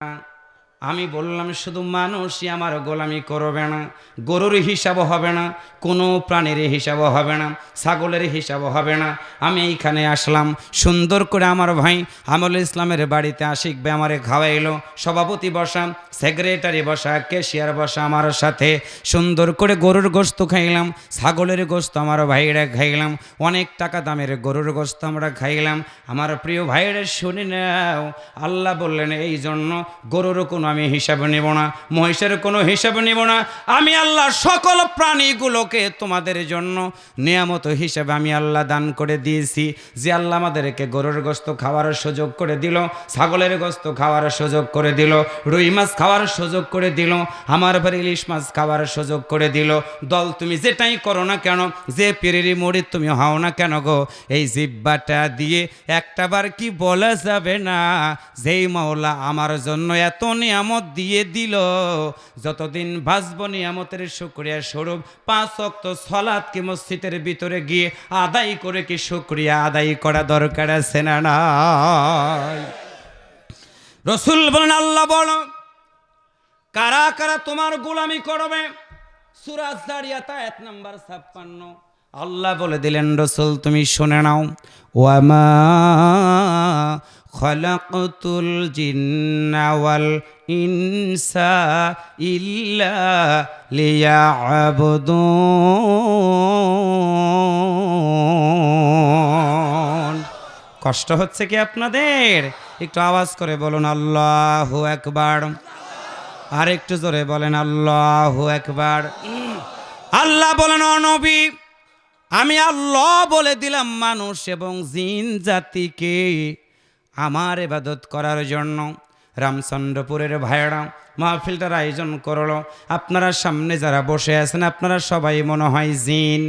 uh, আমি বললাম, শুধু মানুষই আমার গোলামি করবে না। গরুর হিসাবও হবে না, কোনো প্রাণীর হিসাবও হবে না, ছাগলের হিসাব হবে না। আমি এইখানে আসলাম, সুন্দর করে আমার ভাই আমল ইসলামের বাড়িতে আশিক বে আমারে খাওয়াইলো। সভাপতি বসা, সেক্রেটারি বসা কেশিয়ার বসা আমার সাথে। সুন্দর করে গরুর গোস্ত খাইলাম, ছাগলের গোস্ত আমার ভাইরা খাইলাম। অনেক টাকা দামের গরুর গোস্ত আমরা খাইলাম। আমার প্রিয় ভাইরা শুনে নাও, আল্লাহ বললেন, এই জন্য গরুর কোনো আমি হিসাব নেব না। মহিষের কোনো হিসাব নেব না। আমি আল্লাহ সকল প্রাণীগুলোকে তোমাদের জন্য নিয়ামত হিসাবে আমি আল্লাহ দান করে দিয়েছি। যে আল্লাহ আমাদেরকে গরুর গোস্ত খাওয়ার সুযোগ করে দিল, ছাগলের গোস্ত খাওয়ার সুযোগ করে দিল, রুই মাছ খাওয়ার সুযোগ করে দিল আমার বাড়ি ইলিশ মাছ খাওয়ার সুযোগ করে দিল। দল তুমি যেটাই করো না কেন, যে পেরেরি মুড়ি তুমি হও না কেন গো? এই জিব্বাটা দিয়ে একটাবার কি বলা যাবে না? যেই মাওলা আমার জন্য এত নিয়ামত দিয়ে দিল। যতদিন বাঁচব নিয়ামতের শুক্রিয়া স্বরূপ, পাঁচ অক্ত সলাৎ কি মসজিদের ভিতরে গিয়ে আদায় করে কি শুক্রিয়া আদায় করা দরকার আছে না রসুল বলেন, আল্লাহ বল, কারা কারা তোমার গোলামি করবে? সুরাজ দাঁড়িয়াতা এক নম্বর ছাপ্পান্ন। আল্লাহ বলে দিলেন, রসুল তুমি শুনে নাও। ওয়ামা খলাকতুল জিন্না ওয়াল ইনসা ইল্লা লিয়াবুদুন কষ্ট হচ্ছে কি আপনাদের? একটু আওয়াজ করে বলুন, আল্লাহ একবার আর একটু জোরে বলেন, আল্লাহ একবার আল্লাহ বলেন অনবী আমি আল্লাহ বলে দিলাম মানুষ এবং জিন জাতিকে। আমার এবাদত করার জন্য। রামচন্দ্রপুরের ভাইয়েরা, মাহফিলটার আয়োজন করল। আপনারা সামনে যারা বসে আছেন, আপনারা সবাই মনে হয় জিন।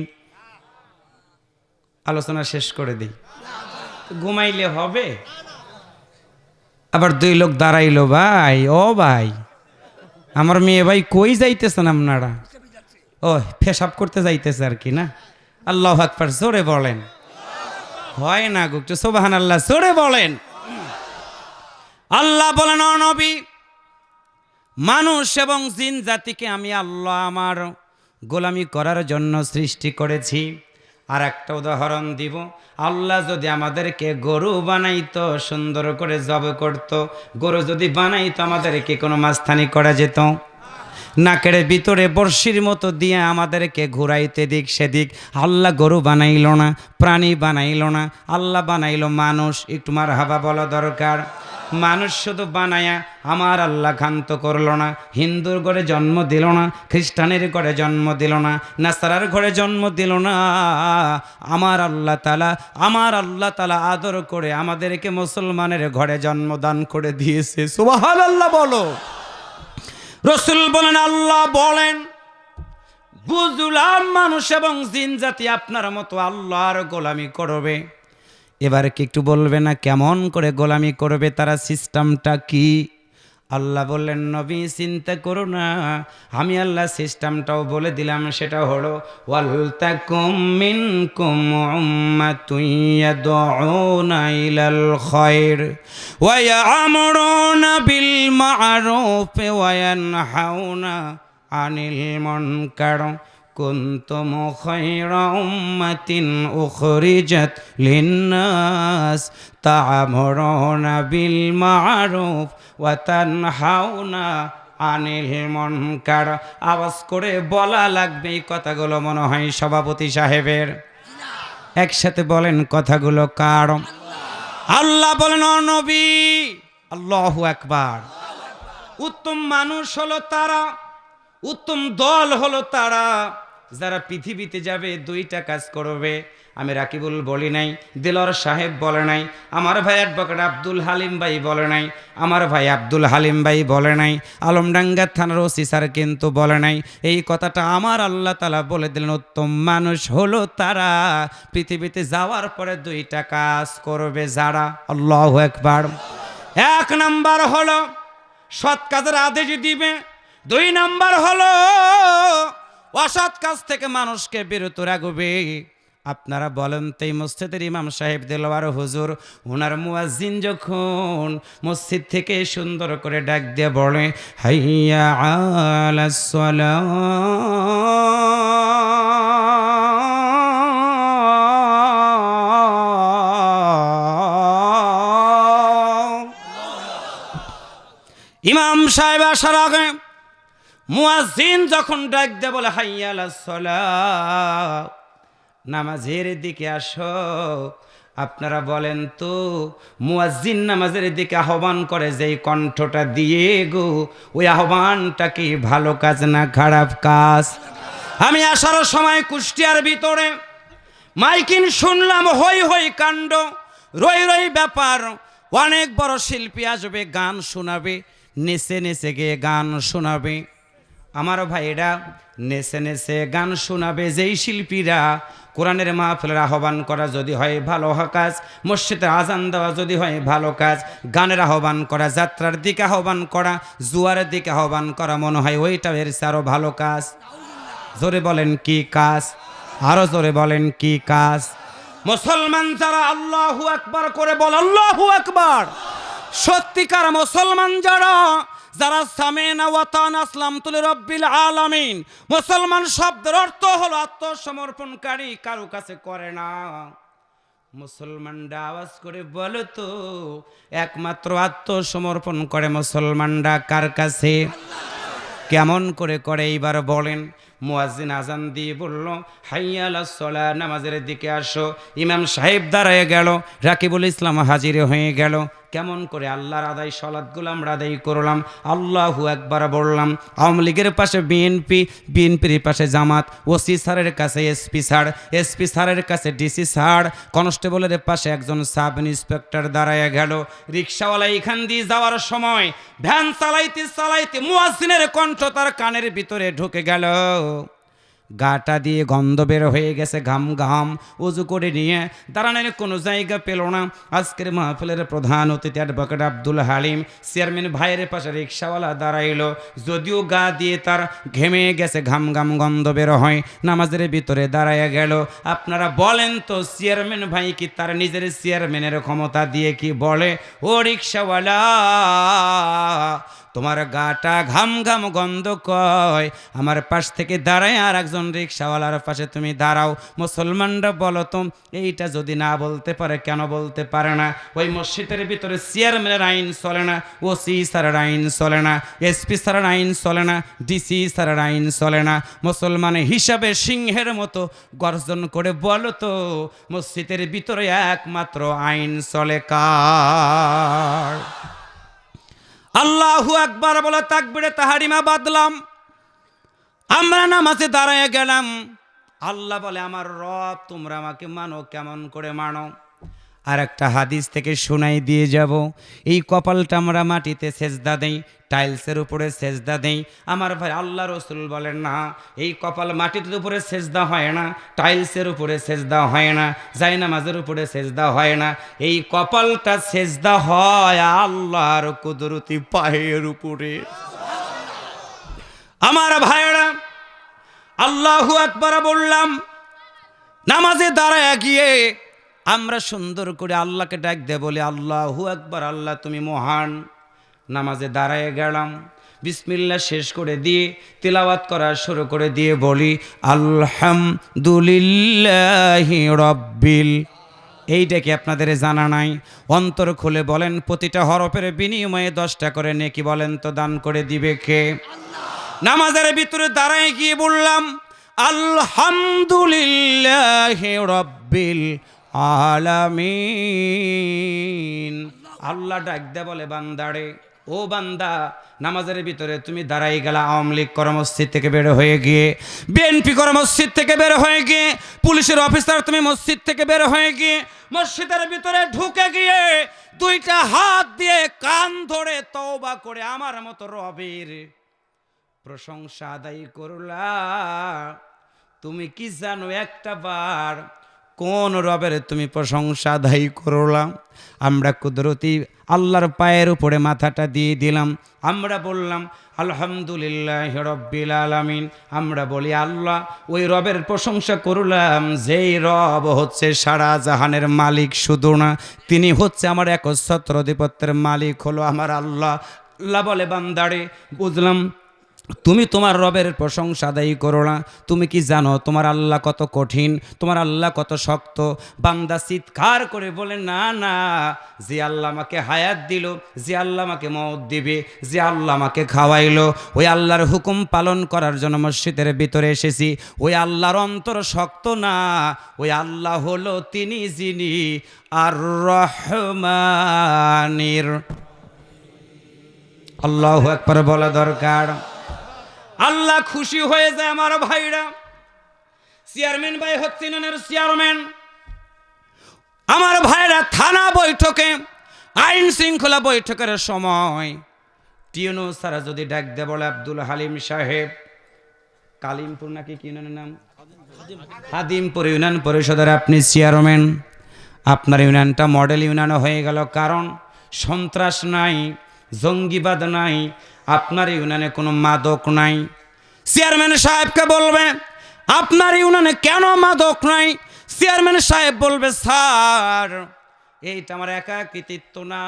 আলোচনা শেষ করে দিই। ঘুমাইলে হবে? আবার দুই লোক দাঁড়াইলো, ভাই, ও ভাই, আমার মেয়ে ভাই কই যাইতেছেন আপনারা? ও ফেসাব করতে যাইতেছে আর কি, না? আল্লাহ আকবার, জোরে বলেন। হয় না গো, একটু সোবাহান আল্লাহ জোরে বলেন। আল্লাহ বলেন নবী, মানুষ এবং জিন জাতিকে আমি আল্লাহ আমার গোলামি করার জন্য সৃষ্টি করেছি। আর একটা উদাহরণ দিব, আল্লাহ যদি আমাদেরকে গরু বানাইতো, সুন্দর করে জব করত, গরু যদি বানাইতো, আমাদেরকে কোনো মাস্তানি করা যেত? নাকের ভিতরে বর্ষির মতো দিয়ে আমাদেরকে ঘুরাইতে দিক, সেদিক। আল্লাহ গরু বানাইল না, প্রাণী বানাইল না, আল্লাহ বানাইল মানুষ। একটু মার হাবা বলা দরকার। মানুষ শুধু বানায়া আমার আল্লাহ ক্ষান্ত করল না, হিন্দুর ঘরে জন্ম দিল না, খ্রিস্টানের ঘরে জন্ম দিল না, নাসারার ঘরে জন্ম দিল না। আমার আল্লাহ তালা, আমার আল্লাহ তালা আদর করে আমাদেরকে মুসলমানের ঘরে জন্মদান করে দিয়েছে। সুবাহাল আল্লাহ বলো। রসুল বলেন, আল্লাহ বলেন, বুঝলাম মানুষ এবং জিন জাতি আপনার মতো আল্লাহর গোলামি করবে। এবার কি একটু বলবে না? কেমন করে গোলামি করবে তারা সিস্টেমটা কি? আল্লাহ বললেন, নবী, চিন্তা করো না। আমি আল্লাহ সিস্টেমটাও বলে দিলাম, সেটা হলো ইলাল খায়র ওয়া বিল মা'রুফ ওয়া ইয়ানহাউনা আনিল মুনকার كنتم خير أمة أخرجت للناس تعمرون بالمعروف وتنحون আনিল মনকার আওয়াজ করে বলা লাগবে এই কথাগুলো মনে হয় সভাপতি সাহেবের একসাথে বলেন কথাগুলো কার আল্লাহ বলেন "ও নবী আল্লাহ একবার উত্তম মানুষ হলো তারা উত্তম দল হলো তারা যারা পৃথিবীতে যাবে, দুইটা কাজ করবে। আমি রাকিবুল বলি নাই দিলর সাহেব বলে নাই, আমার ভাই অ্যাডভোকেট আব্দুল হালিম ভাই বলে নাই, আমার ভাই আব্দুল হালিম ভাই বলে নাই, আলমডাঙ্গা থানার ওসি স্যার কিন্তু বলে নাই। এই কথাটা আমার আল্লাহ তালা বলে দিলেন, উত্তম মানুষ হলো তারা। পৃথিবীতে যাওয়ার পরে দুইটা কাজ করবে যারা। আল্লাহ একবার এক নাম্বার হলো, সৎ কাজের আদেশ দিবে। দুই নাম্বার হলো অসৎ কাজ থেকে মানুষকে বিরত রাখবে। আপনারা বলেন তো এই মসজিদের ইমাম সাহেব দেলোয়ার হুজুর ওনার মুয়াজ্জিন যখন মসজিদ থেকে সুন্দর করে ডাক দিয়ে বলে, হাইয়া আলাস সালাহ ইমাম সাহেব আসার আগে মুয়াজ্জিন যখন ডাক দে বলে, হাইয়ালা সলা, নামাজের দিকে আসো। আপনারা বলেন তো, মুয়াজ্জিন নামাজের দিকে আহ্বান করে, যেই কণ্ঠটা দিয়ে গো, ওই আহ্বানটা কি ভালো কাজ না খারাপ কাজ? আমি আসার সময় কুষ্টিয়ার ভিতরে মাইকিন শুনলাম, হই হই কাণ্ড, রই রই ব্যাপার, অনেক বড় শিল্পী আসবে, গান শোনাবে, নেচে নেচে গিয়ে গান শোনাবে। আমার ভাইরা নেচে নেচে গান শোনাবে যেই শিল্পীরা। কোরআনের মাহফিলের আহ্বান করা যদি হয় ভালো কাজ, মসজিদে আজান দেওয়া যদি হয় ভালো কাজ, গানের আহ্বান করা, যাত্রার দিকে আহ্বান করা, জুয়ারের দিকে আহ্বান করা মনে হয় ওইটা এর আরও ভালো কাজ। জোরে বলেন কি কাজ? আরও জোরে বলেন কি কাজ? মুসলমান যারা আল্লাহু আকবার করে বল, আল্লাহু আকবার। সত্যিকার মুসলমান যারা যারা সামেনা ওয়াতান আসলাম তুলে রব্বিল আলামিন। মুসলমান শব্দের অর্থ হলো আত্মসমর্পণকারী, কারও কাছে করে না। মুসলমানরা আওয়াজ করে বলো তো, একমাত্র আত্মসমর্পণ করে মুসলমানরা কার কাছে? কেমন করে করে এইবার বলেন। মুয়াজ্জিন আজান দিয়ে বলল, হাইয়ালা সলা নামাজের দিকে আসো। ইমাম সাহেব দাঁড়ায় গেল, রাকিবুল ইসলাম হাজির হয়ে গেল। কেমন করে আল্লাহর আদায় সলাদগুলো আমরা আদায় করলাম, আল্লাহু একবার বললাম, আওয়ামী লীগের পাশে বিএনপি, বিএনপির পাশে জামাত, ওসি স্যারের কাছে এসপি স্যার, এসপি স্যারের কাছে ডিসি স্যার, কনস্টেবলের পাশে একজন সাব ইন্সপেক্টর দাঁড়ায় গেল, রিক্সাওয়ালা এখান দিয়ে যাওয়ার সময় ভ্যান চালাইতে চালাইতে মুয়াজ্জিনের কণ্ঠ তার কানের ভিতরে ঢুকে গেল। গাটা দিয়ে গন্ধ বের হয়ে গেছে, ঘাম ঘাম, উজু করে নিয়ে দাঁড়ানোর কোনো জায়গা পেল না। আজকের মাহফিলের প্রধান অতিথি অ্যাডভোকেট আব্দুল হালিম চেয়ারম্যান ভাইয়ের পাশে রিক্সাওয়ালা দাঁড়াইলো। যদিও গা দিয়ে তার ঘেমে গেছে, ঘাম ঘাম গন্ধ বের হয়, নামাজের ভিতরে দাঁড়াইয়া গেল। আপনারা বলেন তো, চেয়ারম্যান ভাই কি তার নিজের চেয়ারম্যানের ক্ষমতা দিয়ে কি বলে? ও রিক্সাওয়ালা তোমার গাটা ঘাম ঘাম গন্ধ কয়। আমার পাশ থেকে দাঁড়ায় আর একজন রিক্সাওয়ালার পাশে তুমি দাঁড়াও। মুসলমানরা বলো তো, এইটা যদি না বলতে পারে কেন বলতে পারে না? ওই মসজিদের ভিতরে চেয়ারম্যানের আইন চলে না, ওসি স্যারের আইন চলে না, এসপি স্যারের আইন চলে না, ডিসি স্যারের আইন চলে না। মুসলমান হিসাবে সিংহের মতো গর্জন করে বলো তো, মসজিদের ভিতরে একমাত্র আইন চলে কার? আল্লাহু একবার বলে তাকবিরে তাহারিমা বাদলাম আমরা নামাজে দাঁড়ায় গেলাম। আল্লাহ বলে, আমার রব, তোমরা আমাকে মানো, কেমন করে মানো? আর একটা হাদিস থেকে শোনাই দিয়ে যাব। এই কপালটা আমরা মাটিতে সেজদা দেই, টাইলসের উপরে সেজদা দেই। আমার ভাই আল্লাহ রসুল বলেন, না, এই কপাল মাটির উপরে সেজদা হয় না, টাইলসের উপরে সেজদা হয় না, জায়নামাজের উপরে সেজদা হয় না। এই কপালটা সেজদা হয় আল্লাহর কুদরতি পায়ের উপরে। আমার ভাইয়েরা, আল্লাহু আকবার বললাম, নামাজে দাঁড়ায় গিয়ে আমরা সুন্দর করে আল্লাহকে ডাক দে বলি, আল্লাহু একবার আল্লাহ তুমি মহান। নামাজে দাঁড়ায় গেলাম। বিসমিল্লা শেষ করে দিয়ে, তিলাওয়াত করা শুরু করে দিয়ে বলি, আলহামদুলিল্লাহি রব্বিল এইটা কি আপনাদের জানা নাই? অন্তর খুলে বলেন, প্রতিটা হরফের বিনিময়ে দশটা করে নেকি বলেন তো, দান করে দিবে কে? নামাজের ভিতরে দাঁড়ায় গিয়ে বললাম, আলহামদুলিল্লাহ রব্বিল আলামিন। আল্লাহ ডাক দে বলে, বান্দারে, ও বান্দা, নামাজের ভিতরে তুমি দাঁড়াই গেলা, আওয়ামী লীগ কর্মসূচি থেকে বের হয়ে গিয়ে, বিএনপি কর্মসূচি থেকে বের হয়ে গিয়ে, পুলিশের অফিসার তুমি মসজিদ থেকে বের হয়ে গিয়ে, মসজিদের ভিতরে ঢুকে গিয়ে, দুইটা হাত দিয়ে কান ধরে তওবা করে আমার মতো রবের প্রশংসা আদায় করলা। তুমি কি জানো, একটা বার কোন রবের তুমি প্রশংসা দায়ী করলাম? আমরা কুদরতি আল্লাহর পায়ের উপরে মাথাটা দিয়ে দিলাম। আমরা বললাম, আলহামদুলিল্লাহ রব্বিল আলামিন। আমরা বলি, আল্লাহ, ওই রবের প্রশংসা করলাম। যেই রব হচ্ছে সারা জাহানের মালিক, শুধু না, তিনি হচ্ছে আমার একচ্ছত্র অধিপত্যের মালিক, হলো আমার আল্লাহ। আল্লাহ বলে, বান্দারে, বুঝলাম তুমি তোমার রবের প্রশংসা আদায়ী করো না। তুমি কি জানো, তোমার আল্লাহ কত কঠিন, তোমার আল্লাহ কত শক্ত? বান্দা চিৎকার করে বলে, না না, যে আল্লাহ আমাকে হায়াত দিল, যে আল্লাহ আমাকে মত দিবে, যে আল্লাহ আমাকে খাওয়াইলো, ওই আল্লাহর হুকুম পালন করার জন্য মসজিদের ভিতরে এসেছি। ওই আল্লাহর অন্তর শক্ত না, ওই আল্লাহ হলো তিনি যিনি আর রহমানির আল্লাহ একবার বলা দরকার। আল্লাহ খুশি হয়ে যায় আমার ভাইরা। চেয়ারম্যান ভাই হচ্ছে ইউনিয়নের চেয়ারম্যান আমার ভাইরা থানা বৈঠকে, আইন শৃঙ্খলা বৈঠকের সময় টিউনু সারা যদি ডাক দে বলে আব্দুল হালিম সাহেব, কালিমপুর নাকি কি নাম? হাদিমপুর ইউনিয়ন পরিষদের আপনি চেয়ারম্যান আপনার ইউনিয়নটা মডেল ইউনিয়ন হয়ে গেল, কারণ সন্ত্রাস নাই, জঙ্গিবাদ নাই আপনার ইউনিয়নে কোনো মাদক নাই। চেয়ারম্যান সাহেবকে বলবে, আপনার ইউনিয়নে কেন মাদক নাই? চেয়ারম্যান সাহেব বলবে, স্যার, এইটা আমার একা কৃতিত্ব না,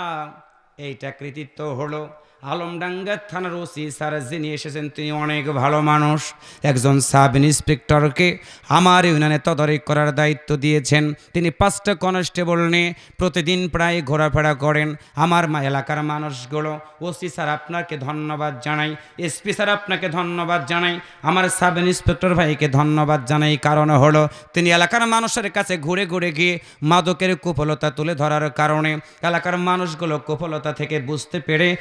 এইটা কৃতিত্ব হলো আলমডাঙ্গা থানার ওসি স্যার যিনি এসেছেন, তিনি অনেক ভালো মানুষ। একজন সাব ইন্সপেক্টরকে আমার ইউনিয়নে তদারক করার দায়িত্ব দিয়েছেন। তিনি পাঁচটা কনস্টেবল নিয়ে প্রতিদিন প্রায় ঘোরাফেরা করেন। আমার এলাকার মানুষগুলো, ওসি স্যার আপনাকে ধন্যবাদ জানাই, এসপি স্যার আপনাকে ধন্যবাদ জানাই, আমার সাব ইন্সপেক্টর ভাইকে ধন্যবাদ জানাই। কারণ হলো, তিনি এলাকার মানুষের কাছে ঘুরে ঘুরে গিয়ে মাদকের কুফলতা তুলে ধরার কারণে এলাকার মানুষগুলো কুফলতা থেকে বুঝতে পেরে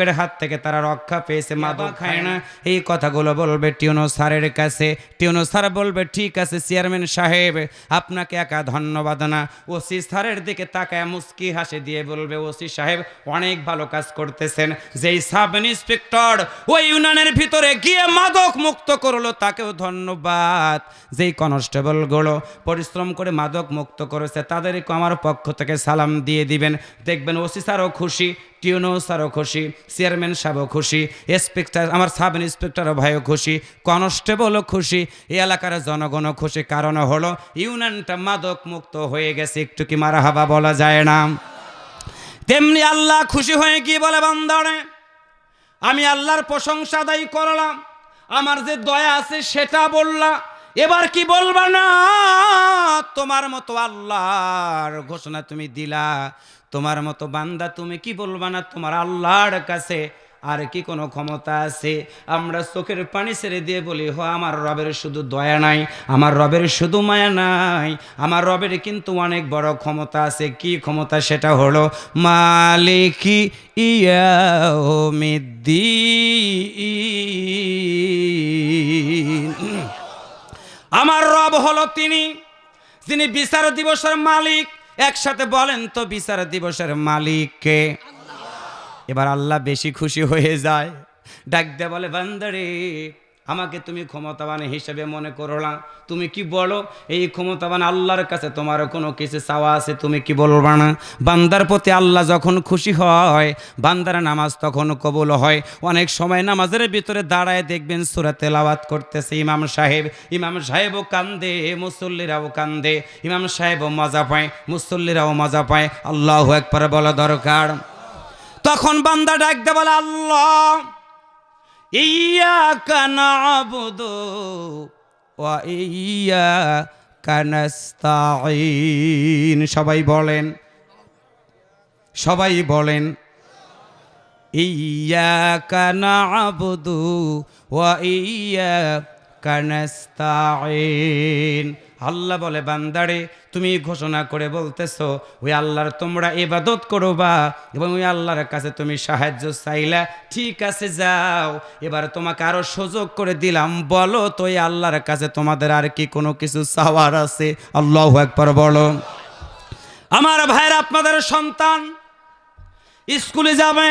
মাদকের হাত থেকে তারা রক্ষা পেয়েছে মাদক খায় না। এই কথাগুলো বলবে টিউনো স্যারের কাছে। টিউনো স্যার বলবে ঠিক আছে চেয়ারম্যান সাহেব আপনাকে একা ধন্যবাদ না। ওসি স্যারের দিকে তাকায় মুস্কি হাসি দিয়ে বলবে ওসি সাহেব অনেক ভালো কাজ করতেছেন। যেই সাব ইন্সপেক্টর ওই ইউনিয়নের ভিতরে গিয়ে মাদক মুক্ত করল তাকেও ধন্যবাদ। যেই কনস্টেবলগুলো পরিশ্রম করে মাদক মুক্ত করেছে তাদেরকে আমার পক্ষ থেকে সালাম দিয়ে দিবেন। দেখবেন ওসি স্যারও খুশি। টিউনো স্যারও খুশি, চেয়ারম্যান সাহেবও খুশি ইন্সপেক্টর আমার সাব ইন্সপেক্টরও ভাইও খুশি কনস্টেবলও খুশি, এই এলাকার জনগণও খুশি। কারণ হলো, ইউনিয়নটা মাদক মুক্ত হয়ে গেছে, একটু কি মারা হাবা বলা যায় না। তেমনি আল্লাহ খুশি হয়ে গিয়ে বলে, বান্দারে, আমি আল্লাহর প্রশংসা দায়ী করলাম, আমার যে দয়া আছে সেটা বললা এবার কি বলবা না? তোমার মতো আল্লাহর ঘোষণা তুমি দিলা। তোমার মতো বান্দা তুমি কি বলবা না? তোমার আল্লাহর কাছে আর কি কোনো ক্ষমতা আছে? আমরা চোখের পানি ছেড়ে দিয়ে বলি, হ, আমার রবের শুধু দয়া নাই, আমার রবের শুধু মায়া নাই, আমার রবের কিন্তু অনেক বড় ক্ষমতা আছে। কি ক্ষমতা সেটা হলো, মালিকি ইয়াউমিদ্দিন। আমার রব হলো তিনি, যিনি বিচার দিবসের মালিক। একসাথে বলেন তো, বিচার দিবসের মালিককে এবার আল্লাহ বেশি খুশি হয়ে যায়। ডাক দে বলে, বান্দারে আমাকে তুমি ক্ষমতাবান হিসেবে মনে করো না তুমি কি বলো? এই ক্ষমতাবান আল্লাহর কাছে তোমার কোনো কিছু চাওয়া আছে? তুমি কি বলবা না? বান্দার প্রতি আল্লাহ যখন খুশি হয়, বান্দার নামাজ তখন কবুল হয়। অনেক সময় নামাজের ভিতরে দাঁড়ায় দেখবেন সুরা তেলাওয়াত করতেছে ইমাম সাহেব। ইমাম সাহেবও কান্দে, মুসল্লিরাও কান্দে। ইমাম সাহেবও মজা পায়, মুসল্লিরাও মজা পায়। আল্লাহ একবার বলা দরকার। তখন বান্দা ডাক দে বলে, আল্লাহ ইয়াকা নাবুদু ওয়া ইয়াকা নাস্তাঈন সবাই বলেন সবাই বলেন ইয়া কানা আবুদু ওয়া ইয়াকা আল্লাহ বলে, বান্দারে, তুমি ঘোষণা করে বলতেছো ওই আল্লাহর তোমরা ইবাদত করবা এবং ওই আল্লাহর কাছে তুমি সাহায্য চাইলা, ঠিক আছে, যাও। এবার তোমাকে আরও সুযোগ করে দিলাম, বলো তো ওই আল্লাহর কাছে তোমাদের আর কি কোনো কিছু চাওয়ার আছে? আল্লাহ একবার বলো। আমার ভাইয়ের, আপনাদের সন্তান স্কুলে যাবে,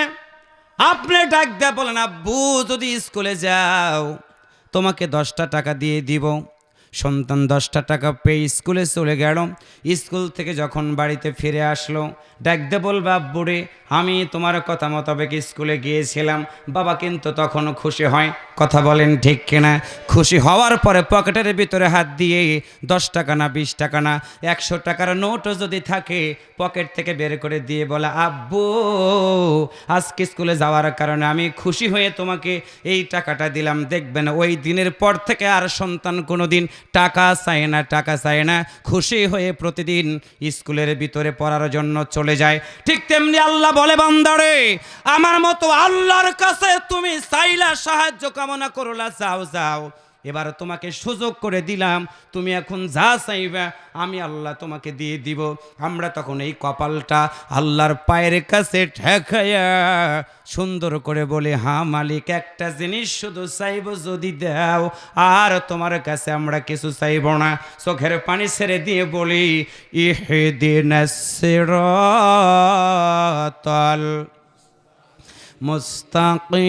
আপনি ডাক দেয়া বলেন, আব্বু, যদি স্কুলে যাও। তোমাকে দশটা টাকা দিয়ে দিব। সন্তান দশটা টাকা পেয়ে স্কুলে চলে গেল। স্কুল থেকে যখন বাড়িতে ফিরে আসলো ডাকতে বলবে, আব্বুরে, আমি তোমার কথা মোতাবেক স্কুলে গিয়েছিলাম। বাবা কিন্তু তখন খুশি হয়। কথা বলেন ঠিক কিনা? খুশি হওয়ার পরে পকেটের ভিতরে হাত দিয়ে, দশ টাকা না, বিশ টাকা না, একশো টাকার নোটও যদি থাকে, পকেট থেকে বের করে দিয়ে বলে, আব্বু, আজকে স্কুলে যাওয়ার কারণে আমি খুশি হয়ে তোমাকে এই টাকাটা দিলাম। দেখবেন ওই দিনের পর থেকে আর সন্তান কোনো দিন টাকা চায় না, টাকা চায় না। খুশি হয়ে প্রতিদিন স্কুলের ভিতরে পড়ার জন্য চলে যায়। ঠিক তেমনি আল্লাহ বলে, বান্দারে, আমার মতো আল্লাহর কাছে তুমি চাইলা সাহায্য কামনা করলা, যাও যাও। এবার তোমাকে সুযোগ করে দিলাম, তুমি এখন যা চাইবা, আমি আল্লাহ তোমাকে দিয়ে দিব। আমরা তখন এই কপালটা আল্লাহর পায়ের কাছে ঠেকাইয়া সুন্দর করে বলি হ্যাঁ মালিক, একটা জিনিস শুধু চাইব যদি দাও, আর তোমার কাছে আমরা কিছু চাইব না। চোখের পানি ছেড়ে দিয়ে বলি ইহে দিন তল মুস্তাকিম।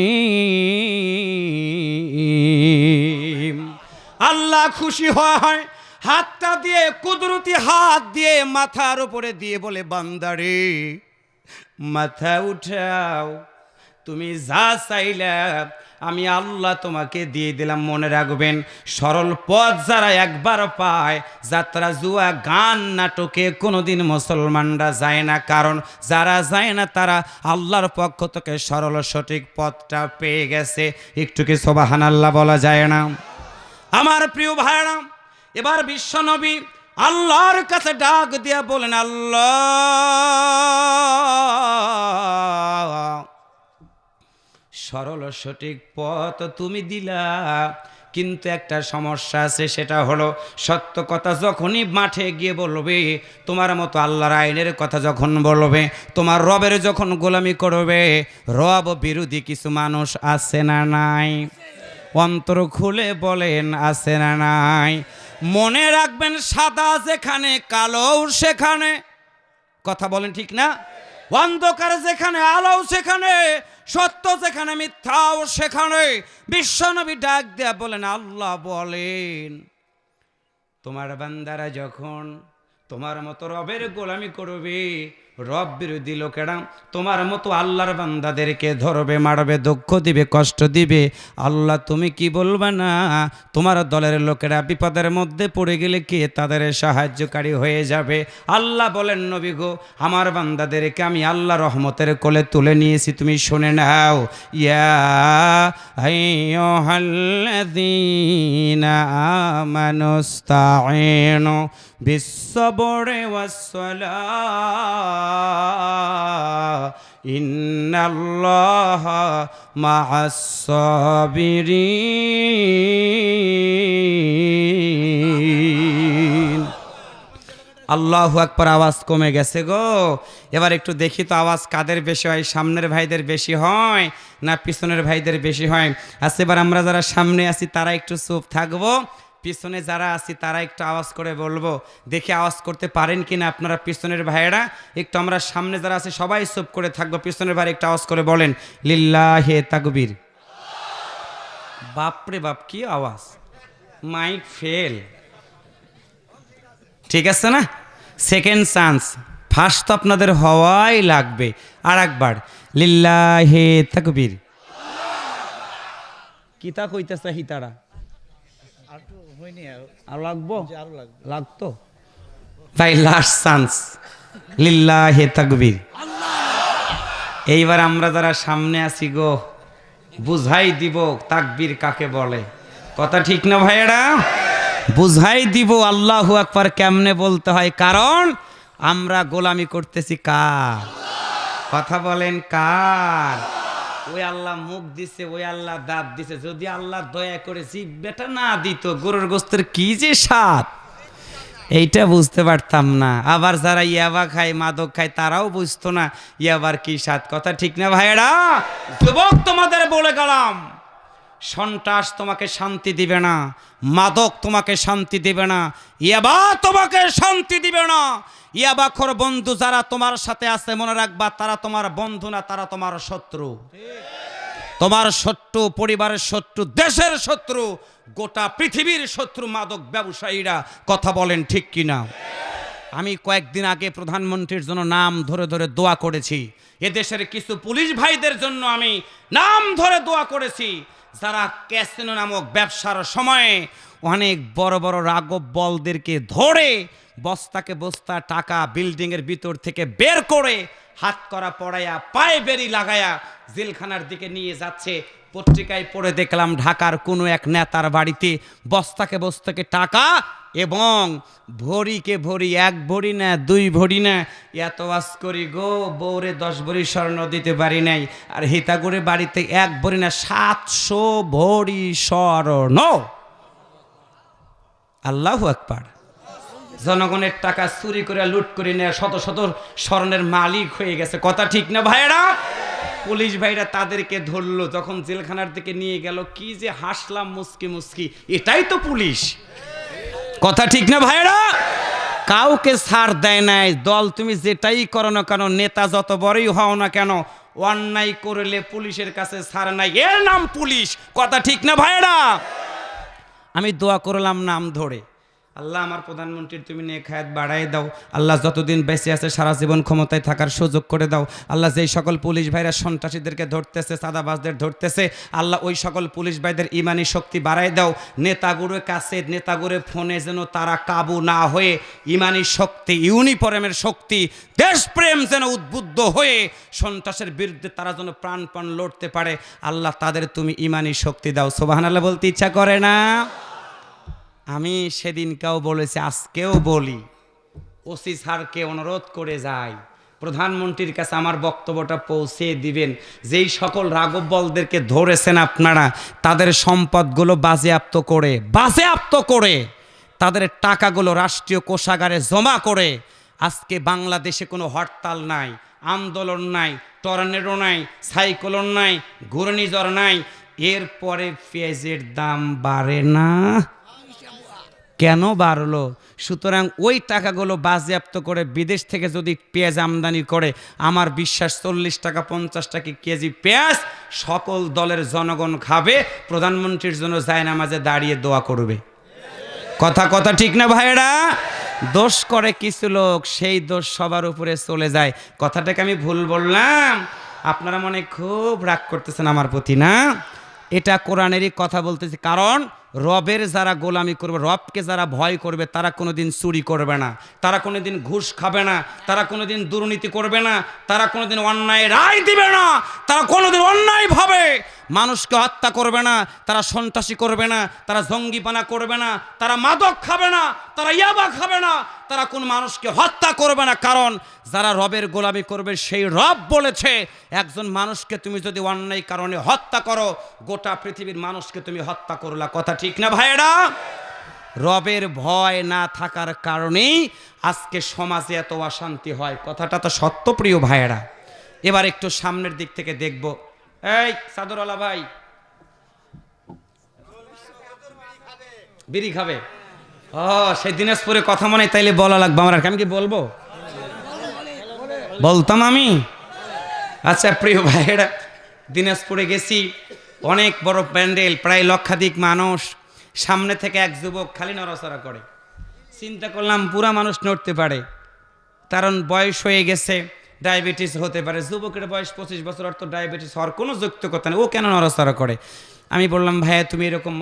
আল্লাহ খুশি হয়। হাতটা দিয়ে, কুদরতি হাত দিয়ে মাথার উপরে দিয়ে বলে, বান্দারে, মাথা উঠাও। তুমি যা চাইলে আমি আল্লাহ তোমাকে দিয়ে দিলাম, মনে রাখবেন। সরল পথ যারা একবার পায়, যাত্রা জুয়া, গান, নাটকে কোনোদিন মুসলমানরা যায় না। কারণ যারা যায় না, তারা আল্লাহর পক্ষ থেকে সরল সঠিক পথটা পেয়ে গেছে। একটু কি সোবাহান আল্লাহ বলা যায় না? আমার প্রিয় ভাইরা, এবার বিশ্বনবী আল্লাহর কাছে ডাক দিয়া বলেন, আল্লাহ, সরল সঠিক পথ তুমি দিলা, কিন্তু একটা সমস্যা আছে, সেটা হলো সত্য কথা যখনই মাঠে গিয়ে বলবে, তোমার মতো আল্লাহর আইনের কথা যখন বলবে, তোমার রবের যখন গোলামি করবে, রব বিরোধী কিছু মানুষ আছে না নাই? অন্তর খুলে বলেন, আছে না নাই? মনে রাখবেন, সাদা যেখানে কালো সেখানে। কথা বলেন ঠিক না? অন্ধকার যেখানে আলো সেখানে, সত্য যেখানে, মিথ্যাও সেখানে। বিশ্বনবী ডাক দেয়া বলেন, আল্লাহ বলেন, তোমার বান্দারা যখন তোমার মতো রবের গোলামি করবে রব বিরোধী লোকেরা তোমার মতো আল্লাহর বান্দাদেরকে ধরবে, মারবে, দুঃখ দিবে, কষ্ট দিবে। আল্লাহ তুমি কি বলবে না? তোমার দলের লোকেরা বিপদের মধ্যে পড়ে গেলে কে তাদের সাহায্যকারী হয়ে যাবে? আল্লাহ বলেন, নবী গো, আমার বান্দাদেরকে আমি আল্লাহ রহমতের কোলে তুলে নিয়েছি। তুমি শুনে নাও, ইয়া আইয়ুহাল্লাযীনা আমানুস্তাঈনু বিশ্ববরে ওয়াসসালাহ ইন্নাল্লাহ মা'আস-সাবিরিন। আল্লাহু আকবার, আওয়াজ কমে গেছে গো। এবার একটু দেখি তো আওয়াজ কাদের বেশি হয়, সামনের ভাইদের বেশি হয় না পিছনের ভাইদের বেশি হয়? আচ্ছা এবার আমরা যারা সামনে আছি, তারা একটু চুপ থাকব। পিছনে যারা আছি, তারা একটু আওয়াজ করে বলব, দেখে আওয়াজ করতে পারেন কিনা আপনারা পিছনের ভাইয়েরা? একটু আমরা সামনে যারা আছি, সবাই চুপ করে থাকব, পিছনের ভাই একটু আওয়াজ করে বলেন, লিল্লাহে তাকবীর। বাপরে বাপ, কি আওয়াজ? Mic fail. ঠিক আছে না? Second chance. ফার্স্ট তো আপনাদের হওয়াই লাগবে। আর একবার লিল্লাহে তাকবীর। কিতা কইতেছে হিতারা? আর আর লাগবো? যে আরও লাগবে। লাগতো? তাই লাস্ট চান্স লিল্লাহে তাকবীর। এইবার আমরা যারা সামনে আছি গো বুঝাই দিব তাকবির কাকে বলে। কথা ঠিক না ভাইয়েরা? বুঝাই দিব আল্লাহু আকবার কেমনে বলতে হয় কারণ আমরা গোলামি করতেছি কার? কথা বলেন কার? ওই আল্লাহ মুখ দিছে, ওই আল্লাহ দাঁত দিছে। যদি আল্লাহ দয়া করে জিব্বেটা না দিত, গরুর গোস্তের কি যে স্বাদ? এইটা বুঝতে পারতাম না। আবার যারা ইয়াবা খায়, মাদক খায়, তারাও বুঝতো না ইয়াবার কি স্বাদ। কথা ঠিক না ভাইয়েরা? যুবক তোমাদের বলে গেলাম। সন্ত্রাস তোমাকে শান্তি দিবে না, মাদক তোমাকে শান্তি দিবে না, ইয়াবা তোমাকে শান্তি দিবে না। ইয়াবাখর বন্ধু যারা তোমার সাথে আছে, মনে রাখবা তারা তোমার বন্ধু না, তারা তোমার শত্রু। তোমার শত্রু পরিবারের শত্রু, দেশের শত্রু, গোটা পৃথিবীর শত্রু, মাদক ব্যবসায়ীরা, কথা বলেন ঠিক কিনা? আমি কয়েকদিন আগে প্রধানমন্ত্রীর জন্য নাম ধরে ধরে দোয়া করেছি। এদেশের কিছু পুলিশ ভাইদের জন্য আমি নাম ধরে দোয়া করেছি। যারা ক্যাসিনো নামক ব্যবসার সময়ে অনেক বড় বড় রাগব বলদেরকে ধরে বস্তাকে বস্তা, টাকা বিল্ডিংয়ের ভিতর থেকে বের করে হাত করা পড়াইয়া, পায়ে বেরি লাগায়া জেলখানার দিকে নিয়ে যাচ্ছে। পত্রিকায় পড়ে দেখলাম ঢাকার কোনো এক নেতার বাড়িতে বস্তাকে বস্তাকে টাকা এবং ভরিকে ভরি, এক ভরি না, দুই ভরি না। এত আস করি গো বৌরে দশ ভরি স্বর্ণ দিতে পারি নাই। আর হিতাগুড়ে বাড়িতে এক ভরি না, সাতশো ভরি স্বর্ণ। আল্লাহু আকবার। জনগণের টাকা চুরি করে লুট করে নেয় শত শত স্বর্ণের মালিক হয়ে গেছে। কথা ঠিক না ভাইয়েরা? পুলিশ ভাইরা তাদেরকে ধরলো, যখন জেলখানার দিকে নিয়ে গেল। কি যে হাসলাম মুসকি মুসকি। এটাই তো পুলিশ। কথা ঠিক না ভাইরা কাউকে ছাড় দেয় নাই। দল, তুমি যেটাই করো না কেন, নেতা যত বড়ই হও না কেন, অন্যায় করলে পুলিশের কাছে ছাড় নাই। এর নাম পুলিশ। কথা ঠিক না ভাইরা আমি দোয়া করলাম নাম ধরে। আল্লাহ আমার প্রধানমন্ত্রীর তুমি নিয়ে খায়াত বাড়াই দাও। আল্লাহ যতদিন বেঁচে আছে সারা জীবন ক্ষমতায় থাকার সুযোগ করে দাও। আল্লাহ যেই সকল পুলিশ ভাইরা সন্ত্রাসীদেরকে ধরতেছে সাদাবাজদের ধরতেছে, আল্লাহ ওই সকল পুলিশ ভাইদের ইমানি শক্তি বাড়াই দাও। নেতাগুলোর কাছে নেতাগুলোর ফোনে যেন তারা কাবু না হয়ে ইমানি শক্তি, ইউনিফর্মের শক্তি, দেশপ্রেম যেন উদ্বুদ্ধ হয়ে সন্ত্রাসের বিরুদ্ধে তারা যেন প্রাণপণ লড়তে পারে, আল্লাহ তাদের তুমি ইমানি শক্তি দাও। সোবাহান আল্লাহ বলতে ইচ্ছা করে না? আমি সেদিনকেও বলেছি, আজকেও বলি। ওসি স্যারকে অনুরোধ করে যাই। প্রধানমন্ত্রীর কাছে আমার বক্তব্যটা পৌঁছে দিবেন। যেই সকল রাঘব বলদেরকে ধরেছেন আপনারা, তাদের সম্পদগুলো বাজেয়াপ্ত করে বাজেয়াপ্ত করে তাদের টাকাগুলো রাষ্ট্রীয় কোষাগারে জমা করে, আজকে বাংলাদেশে কোনো হরতাল নাই, আন্দোলন নাই, টর্নেডো নাই, সাইক্লোন নাই, ঘূর্ণিঝড় নাই, এরপরে পেঁয়াজের দাম বাড়ে না। কেন বাড়লো? সুতরাং ওই টাকাগুলো বাজেয়াপ্ত করে বিদেশ থেকে যদি পেঁয়াজ আমদানি করে, আমার বিশ্বাস চল্লিশ টাকা পঞ্চাশ টাকা কেজি পেঁয়াজ সকল দলের জনগণ খাবে, প্রধানমন্ত্রীর জন্য যায় নামাজে দাঁড়িয়ে দোয়া করবে। কথা কথা ঠিক না ভাইয়েরা? দোষ করে কিছু লোক, সেই দোষ সবার উপরে চলে যায়। কথাটাকে আমি ভুল বললাম। আপনারা মনে খুব রাগ করতেছেন আমার প্রতি, না? এটা কোরআনেরই কথা বলতেছি, কারণ রবের যারা গোলামি করবে, রবকে যারা ভয় করবে, তারা কোনো দিন চুরি করবে না। তারা কোনোদিন ঘুষ খাবে না। তারা কোনোদিন দুর্নীতি করবে না। তারা কোনোদিন অন্যায় রায় দিবে না। তারা কোনোদিন অন্যায়ভাবে মানুষকে হত্যা করবে না। তারা সন্ত্রাসী করবে না। তারা জঙ্গিপানা করবে না। তারা মাদক খাবে না। তারা ইয়াবা খাবে না। তারা কোন মানুষকে হত্যা করবে না, কারণ যারা রবের গোলামি করবে, সেই রব বলেছে, একজন মানুষকে তুমি যদি অন্যায় কারণে হত্যা করো, গোটা পৃথিবীর মানুষকে তুমি হত্যা করলা। কথা ঠিক না ভাইয়েরা? রবের ভয় না থাকার কারণেই আজকে সমাজে এত অশান্তি হয়। কথাটা তো সত্যপ্রিয় ভাইয়েরা। এবার একটু সামনের দিক থেকে দেখব। এই সাদরওয়ালা ভাই, বিড়ি খাবে? ও, সেই দিনাজপুরে কথা মনে তাইলে বলা লাগবে আমার। আমি কি বলব? বলতাম আমি? আচ্ছা প্রিয় ভাইয়েরা, দিনাজপুরে গেছি, অনেক বড় প্যান্ডেল, প্রায় লক্ষাধিক মানুষ, সামনে থেকে এক যুবক খালি নড়াচড়া করে। চিন্তা করলাম পুরা মানুষ নড়তে পারে। কারণ বয়স হয়ে গেছে, ডায়াবেটিস হতে পারে। যুবকের বয়স পঁচিশ বছর অর্থ ডায়াবেটিস হওয়ার কোনো যুক্তিকতা নেই। ও কেন নড়াচড়া করে? আমি বললাম, ভাইয়া, তুমি এরকম